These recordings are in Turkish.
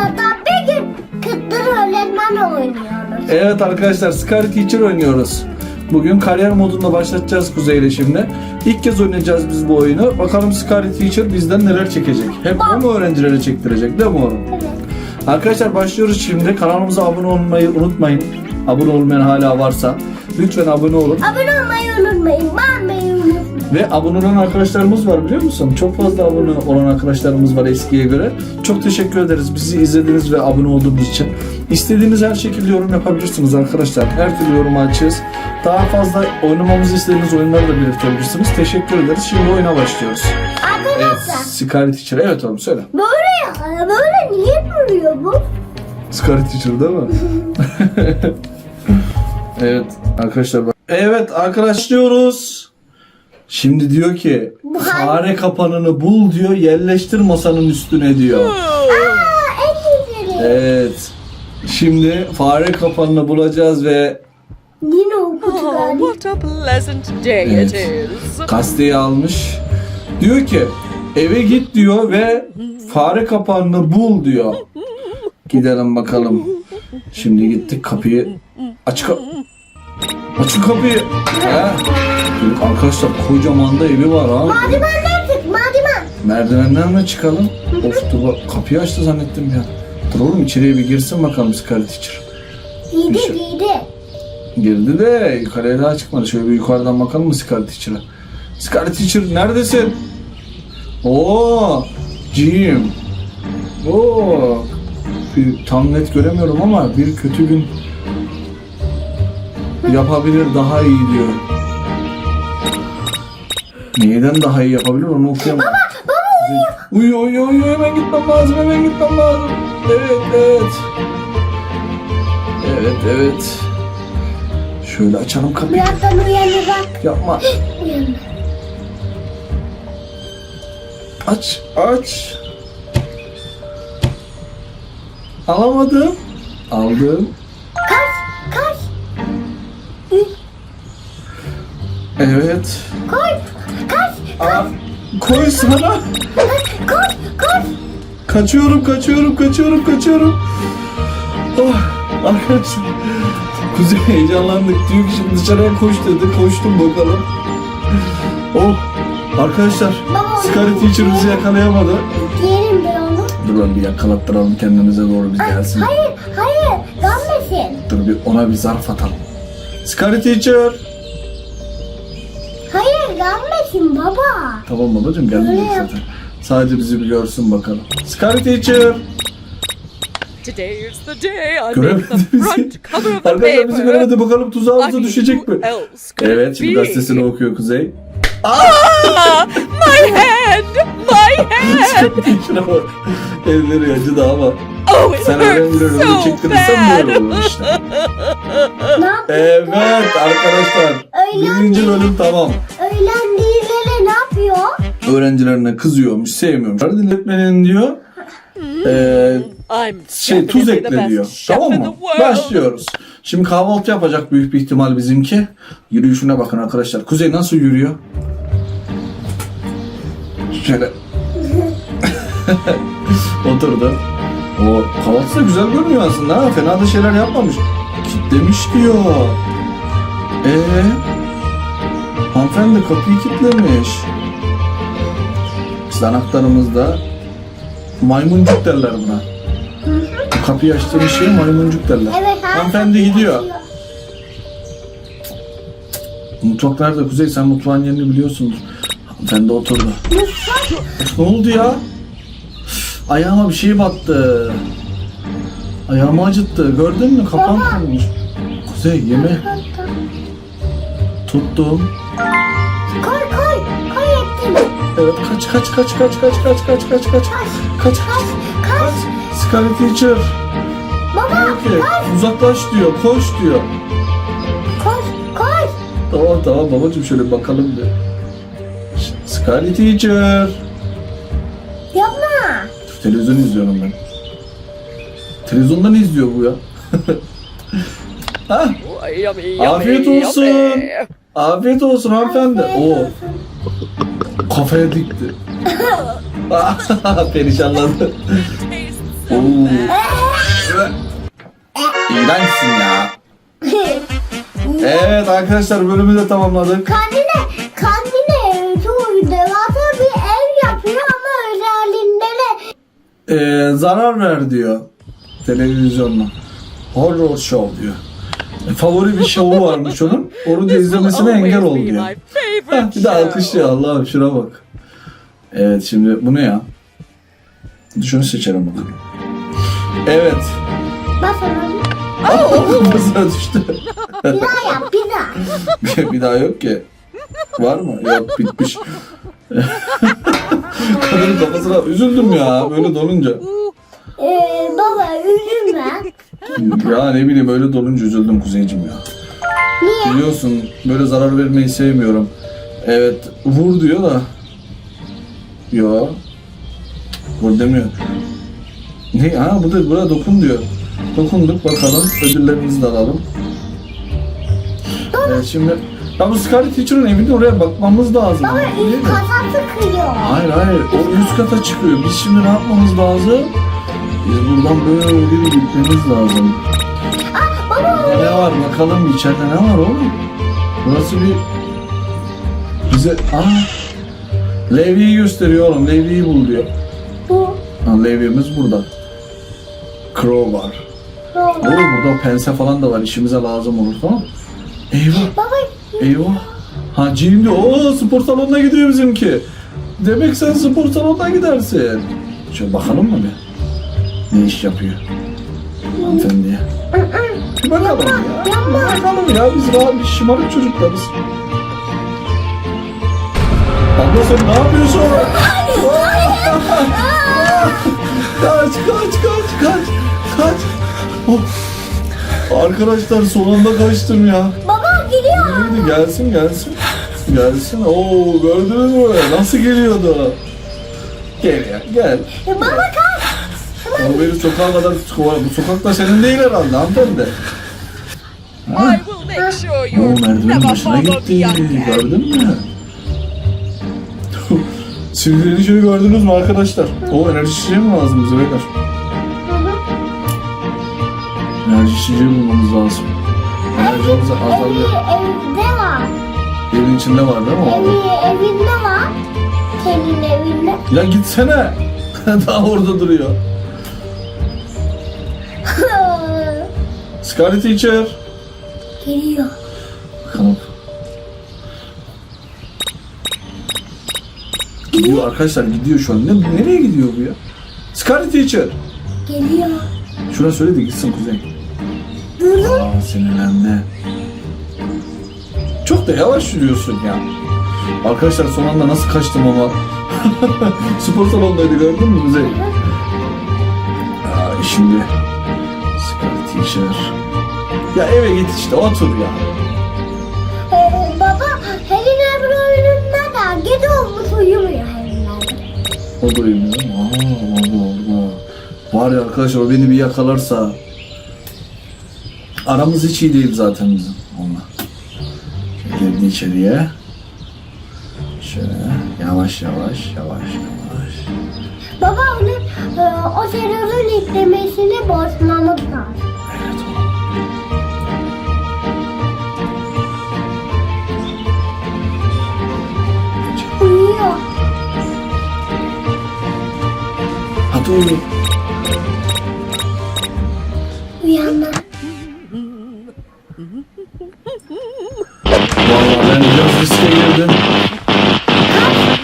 Hatta bir gün kıtır öğretmen oynuyoruz. Evet arkadaşlar Scar Teacher oynuyoruz. Bugün kariyer modunda başlatacağız Kuzey ile şimdi. İlk kez oynayacağız biz bu oyunu. Bakalım Scar Teacher bizden neler çekecek. Hep o mu öğrencilere çektirecek değil mi oğlum? Evet. Arkadaşlar başlıyoruz şimdi. Kanalımıza abone olmayı unutmayın. Abone olmayan hala varsa lütfen abone olun. Abone olmayı unutmayın. Unutmayın. Ve abone olan arkadaşlarımız var biliyor musun? Çok fazla abone olan arkadaşlarımız var eskiye göre. Çok teşekkür ederiz bizi izlediğiniz ve abone olduğunuz için. İstediğiniz her şekilde yorum yapabilirsiniz arkadaşlar. Her türlü yorumu açığız. Daha fazla oynamamızı istediğiniz oyunları da belirtebilirsiniz. Teşekkür ederiz. Şimdi oyuna başlıyoruz. Evet, Arkadaşlar Scarlet Teacher. Evet oğlum söyle. böyle ya. Böyle niye duruyor bu? Scarlet Teacher değil mi? evet arkadaşlar bak. Evet arkadaşlıyoruz. Şimdi diyor ki fare kapanını bul diyor yerleştir masanın üstüne diyor. Evet. Şimdi fare kapanını bulacağız ve Yine Oh, galiba. what a pleasant day Evet. is. kasteyi almış. Diyor ki eve git diyor ve fare kapanını bul diyor. Gidelim bakalım. Şimdi gittik kapıyı aç ka Açın kapıyı. He? Arkadaşlar kocaman da evi var ha. Madimenden çık madimen. Merdivenden mi çıkalım? Of dur bak kapıyı açtı zannettim ya. Dur oğlum içeriye bir girsin bakalım Scarlet Teacher. Giydi Bir şey- giydi. Girdi de yukarıya daha çıkmadı. Şöyle bir yukarıdan bakalım mı Scarlet Teacher'a? Scarlet Teacher neredesin? Oo, Jim. Oo, bir, tam net göremiyorum ama bir kötü gün yapabilir daha iyi diyor. Neyden daha iyi yapabilir onu okuyamadım. Baba, baba uyuyor. Uyuyor, uyuyor, uyuyor. Hemen gitmem lazım, hemen gitmem lazım. Evet, evet. Evet, evet. Şöyle açalım kapıyı. Birazdan uyanacak. Yapma. Uyanır. Aç, aç. Alamadım. Aldım. Kaç kaç. Evet. Koy. Aa, koy sana. Koş koş. Kaçıyorum, kaçıyorum, kaçıyorum, kaçıyorum. Oh, arkadaşlar. Kuzey heyecanlandık. Diyor ki şimdi dışarıya koş dedi. Koştum bakalım. Oh, arkadaşlar. Scarlet Teacher bizi yakalayamadı. Giyelim bir onu. Dur lan bir yakalattıralım kendimize doğru bir gelsin. Hayır hayır. Dönmesin. Dur bir ona bir zarf atalım. Scarlet Teacher. Dönmesin baba. Tamam babacığım gelmeyecek Öyle yap. zaten. Sadece bizi bir görsün bakalım. Scarlet Teacher. Today is the day I make Göremedi bizi. front cover of the Arkadaşlar bizi paper. göremedi bakalım tuzağımıza düşecek mi? Evet şimdi gazetesini okuyor Kuzey. Ah, my hand! My hand! Scarlet Teacher'a bak. Elleri acıdı ama. Oh, it Sen öğrencileri hurts önüne so çektirirsen böyle bad! olur işte. Ne? Evet arkadaşlar. Birinci bölüm tamam. Öğlendiğileri ne yapıyor? Öğrencilerine kızıyormuş, sevmiyormuş. Öğretmenin diyor. Eee I'm şey tuz ekle diyor. Tamam mı? Başlıyoruz. Şimdi kahvaltı yapacak büyük bir ihtimal bizimki. Yürüyüşüne bakın arkadaşlar. Kuzey nasıl yürüyor? Şöyle. Oturdu. O kahvaltısı da güzel görünüyor aslında ha. Fena da şeyler yapmamış. Kitlemiş diyor. Ee, hanımefendi kapıyı kitlemiş. Biz anahtarımızda maymuncuk derler buna. Bu kapıyı açtığımız şeye maymuncuk derler. Evet ha. Hanımefendi gidiyor. Mutfak nerede Kuzey? Sen mutfağın yerini biliyorsundur. Hanımefendi oturdu. Ne oldu ya? Ayağıma bir şey battı. Ayağımı acıttı. Gördün mü? Kafam kırılmış. Kuzey yeme. Tuttum. Evet kaç kaç kaç kaç kaç kaç kaç kaç kaç kaç Kaç kaç. Scarlet Teacher Baba diyor ki uzaklaş diyor koş diyor. koş koş. Tamam tamam babacım şöyle bir bakalım diyor. Scarlet Teacher. Yapma. Televizyon izliyorum ben. Televizyonda ne izliyor bu ya? Hah, Afiyet olsun. afiyet olsun hanımefendi. Oo, kafaya dikti. Perişanlandı. Oo. İğrençsin ya. Evet arkadaşlar bölümü de tamamladık. Kendine, kendine şu devasa bir ev yapıyor ama özelliğinde de Ee, zarar ver diyor. Televizyonla. Horror show diyor. E, favori bir şovu varmış onun. Onu da izlemesine engel ol diyor. Bir show. alkışlıyor Allah'ım şuna bak. Evet şimdi bu ne ya? Şunu seçelim bakalım. Evet. bak sana Kafasına düştü. bir daha yap bir daha. bir daha yok ki. Var mı? Yok bitmiş. Kadının kafasına üzüldüm ya böyle dolunca. Ee, baba üzülme. Ya ne bileyim öyle dolunca üzüldüm kuzeycim ya. Niye? Biliyorsun böyle zarar vermeyi sevmiyorum. Evet vur diyor da. Yo. Vur demiyor. Ne? Ha bu da buraya dokun diyor. Dokunduk bakalım ödüllerimizi de alalım. Evet şimdi ya bu Scarlet Teacher'ın evinde oraya bakmamız lazım. Baba Değil mi? kırıyor. Hayır hayır o üst kata çıkıyor. Biz şimdi ne yapmamız lazım? Biz buradan böyle bir gitmemiz lazım. Ah baba Ne var bakalım içeride ne var oğlum? Burası bir bize aa Levi'yi gösteriyor oğlum. Levi'yi bul diyor. bu. Ha, Levi'miz burada. Crow var. Baba. Oo burada pense falan da var. İşimize lazım olur tamam? Eyvah. Baba Eyvah. Ha Jean diyor. Oo spor salonuna gidiyor bizimki. Demek sen spor salonuna gidersin. Şöyle bakalım mı bir? Ne iş yapıyor? Hanımefendiye. Bakalım ya. Bakalım ya. Biz daha bir şımarık çocuklarız. Abla sen ne yapıyorsun? kaç kaç kaç kaç kaç. Oh. Arkadaşlar son anda kaçtım ya. baba gidiyor. Neydi? Gelsin gelsin. Gelsin. Oo gördünüz mü? Nasıl geliyordu? Gel ya gel. Baba kalk. O beni sokağa kadar bu sokak da senin değil herhalde hanımefendi. Ha? I will make sure O you merdivenin never again. Gördün mü? Sinirleri şöyle gördünüz mü arkadaşlar? O enerji içeceği mi lazım bize beyler? Enerji içeceği bulmamız lazım. Enerjimiz azalıyor. evde var. Evin içinde var değil mi? Evi evinde var. Senin evinde. Ya gitsene. Daha orada duruyor. Scarlet Teacher. Geliyor. Bakalım. Gidiyor arkadaşlar gidiyor şu an. Ne, nereye gidiyor bu ya? Scarlet Teacher. Geliyor. Şuna söyle de gitsin Kuzey. Durun. Aa sinirlendi. Çok da yavaş yürüyorsun ya. Arkadaşlar son anda nasıl kaçtım ama. Spor salonundaydı gördün mü Kuzey? Aa, şimdi Scarlet Teacher. Ya eve git işte otur ya. Ee, baba Helena Brown'un da gece olmuş Helena. O da uyumuyor. Aa, orada orada. Var ya arkadaşlar o beni bir yakalarsa. Aramız hiç iyi değil zaten bizim onunla. Girdi içeriye. Şöyle yavaş yavaş yavaş yavaş. Baba onun e, o server'ın yüklemesini bozmamız lazım. Hadi oğlum. Uyandı. Vallahi ben biraz riske girdim.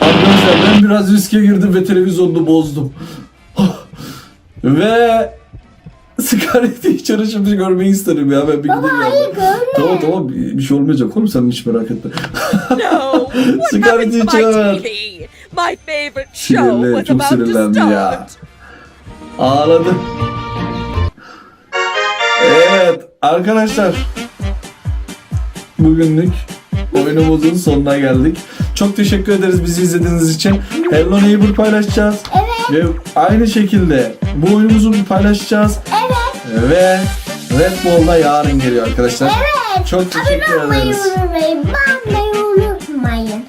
Arkadaşlar ben biraz riske girdim ve televizyonunu bozdum. ve Scarlet Teacher'ı şimdi görmeyi isterim ya ben bir Baba gideyim hayır görme. Tamam tamam bir bir şey olmayacak oğlum sen hiç merak etme. No, what Scarlet happened to my Teacher. TV? My favorite show was about to sinirlendi ya. Start. Ağladı. Evet arkadaşlar. Bugünlük oyunumuzun sonuna geldik. Çok teşekkür ederiz bizi izlediğiniz için. Hello Neighbor paylaşacağız. Evet. Ve aynı şekilde bu oyunumuzu paylaşacağız. Evet. Ve Red Bull'da yarın geliyor arkadaşlar. Evet. Çok teşekkür Abone olmayı ederiz. unutmayın. Beğenmeyi unutmayın.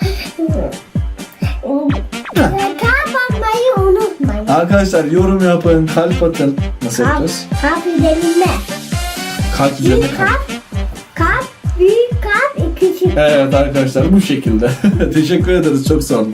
Unutmayın. Arkadaşlar yorum yapın, kalp atın. Nasıl Kalp, yapacağız? kalp üzerinde. Kalp üzerine Büyük kalp. kalp, kalp, büyük kalp, küçük Evet arkadaşlar bu şekilde. Teşekkür ederiz. Çok sağ olun.